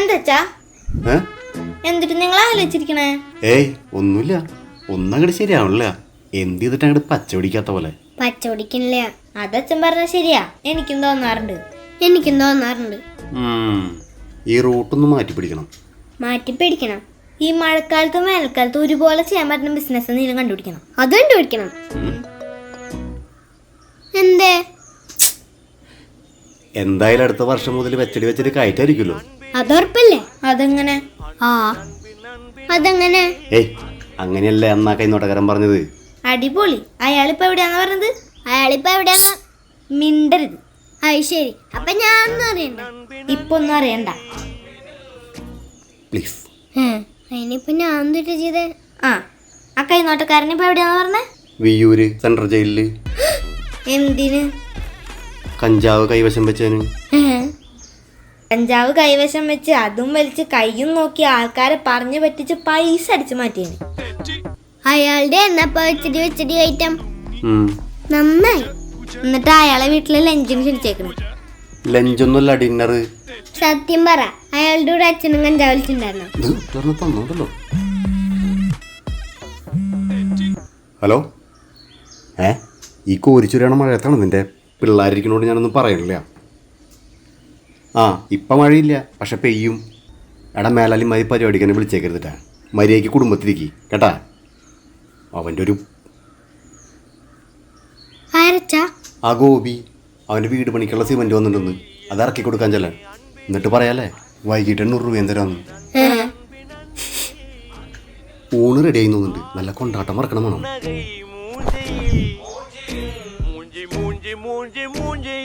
എന്താച്ചാ? എന്നിട്ട് നിങ്ങൾ ആലോചിച്ചിരിക്കണേ? ഏയ് ഒന്നുമില്ല. ഒന്നങ്ങട് ശരിയാവണില്ല. എന്ത് ചെയ്തിട്ട് അങ്ങോട്ട് പച്ചപിടിക്കാത്ത പോലെ? പച്ച പിടിക്കണില്ല അതച്ഛൻ പറഞ്ഞ ശരിയാ. എനിക്കും തോന്നാറുണ്ട്. എനിക്കും തോന്നാറുണ്ട്. ഈ റൂട്ടൊന്ന് മാറ്റി പിടിക്കണം മാറ്റി പിടിക്കണം ഈ മഴക്കാലത്തും വേനൽക്കാലത്തും ഒരുപോലെ ചെയ്യാൻ പറ്റുന്ന ബിസിനസ് നീലും കണ്ടുപിടിക്കണം. അത് കണ്ടുപിടിക്കണം. എന്തേ? എന്തായാലും അടുത്ത വർഷം മുതൽ വെച്ചടി വെച്ചടി കയറ്റായിരിക്കുമല്ലോ. അതുറപ്പല്ലേ അതെങ്ങനെ? ആ അതെങ്ങനെ? ഏയ് അങ്ങനെയല്ല എന്നാ കൈനോട്ടക്കാരൻ പറഞ്ഞത്? അടിപൊളി. അയാളിപ്പോ എവിടെയാന്ന് പറഞ്ഞത്? അയാളിപ്പോ എവിടെയാന്ന്? മിണ്ടരുത്. അത് ശരി. അപ്പൊ ഞാൻ ഒന്നും അറിയണ്ട. ഇപ്പൊ ഒന്നും അറിയണ്ട. പ്ലീസ്. അതിനിപ്പോ ഞാൻ എന്തിട്ട് ചെയ്തേ. ആ ആ കൈനോട്ടക്കാരൻ ഇപ്പൊ എവിടെയാന്ന് പറഞ്ഞേ? വിയൂര് സെൻട്രൽ ജയിലിൽ. എന്തിന്? കഞ്ചാവ് കൈവശം വെച്ചതിന് കഞ്ചാവ് കൈവശം വെച്ച് അതും വലിച്ച് കൈയും നോക്കി ആൾക്കാരെ പറഞ്ഞു പറ്റിച്ച് പൈസ അടിച്ചു മാറ്റിയാണ് അയാളുടെ എന്നപ്പോ വെച്ചിട്ട് വെച്ചിട്ട് ഐറ്റം ഉം. നന്നായി. എന്നിട്ട് അയാളെ വീട്ടിൽ ലഞ്ചിന് ക്ഷണിച്ചേക്കണം. ലഞ്ചൊന്നുമല്ല ഡിന്നർ സത്യം പറ അയാളുടെ കൂടെ അച്ഛനും കഞ്ചാവ് വലിച്ചിട്ടുണ്ടായിരുന്നു ഹലോ? ഏ? ഈ കോരിച്ചുരാണ് മഴയത്താണ് നിന്റെ? പിള്ളേരിക്കണോട് ഞാനൊന്നും പറയണില്ല. ആ ഇപ്പം മഴയില്ല പക്ഷെ പെയ്യും. എടാ മേലാലി മതി പരിപാടിക്ക് എന്നെ വിളിച്ചേക്കരുതിട്ടാ. മര്യാദയ്ക്ക് കുടുംബത്തിലേക്ക് കേട്ടാ? അവന്റെ ഒരു ആ ഗോപി അവന്റെ വീട് പണിക്കുള്ള സിമെന്റ് വന്നിട്ടുണ്ടെന്ന്. അത് ഇറക്കി കൊടുക്കാൻ ചെല്ലാൻ. എന്നിട്ട് പറയാലേ വൈകിട്ട് എണ്ണൂറ് രൂപ എന്തരാന്ന് ഊണ് റെഡി ആയി തോന്നുന്നുണ്ട്. നല്ല കൊണ്ടാട്ടം മറക്കണം വേണം. മൂഞ്ചി മൂഞ്ചി മൂഞ്ചി മൂഞ്ചി